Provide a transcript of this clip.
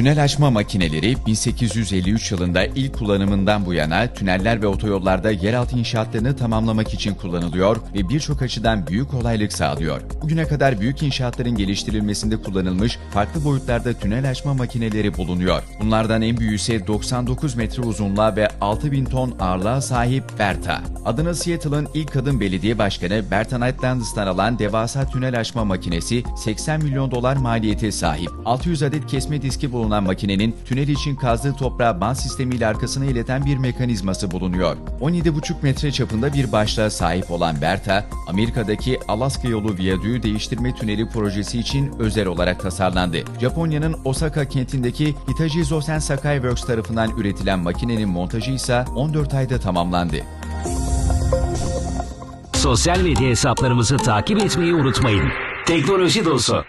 Tünel açma makineleri 1853 yılında ilk kullanımından bu yana tüneller ve otoyollarda yeraltı inşaatlarını tamamlamak için kullanılıyor ve birçok açıdan büyük kolaylık sağlıyor. Bugüne kadar büyük inşaatların geliştirilmesinde kullanılmış farklı boyutlarda tünel açma makineleri bulunuyor. Bunlardan en büyüğü ise 99 metre uzunluğa ve 6000 ton ağırlığa sahip Berta. Adını Seattle'ın ilk kadın belediye başkanı Berta Knightlands'tan alan devasa tünel açma makinesi 80 milyon dolar maliyete sahip. 600 adet kesme diski bulunan makinenin tünel için kazdığı toprağı bant sistemiyle arkasına ileten bir mekanizması bulunuyor. 17,5 metre çapında bir başlığa sahip olan Berta, Amerika'daki Alaska yolu viyadüğü değiştirme tüneli projesi için özel olarak tasarlandı. Japonya'nın Osaka kentindeki Hitachi Zosen Sakai Works tarafından üretilen makinenin montajı ise 14 ayda tamamlandı. Sosyal medya hesaplarımızı takip etmeyi unutmayın. Teknoloji Dostu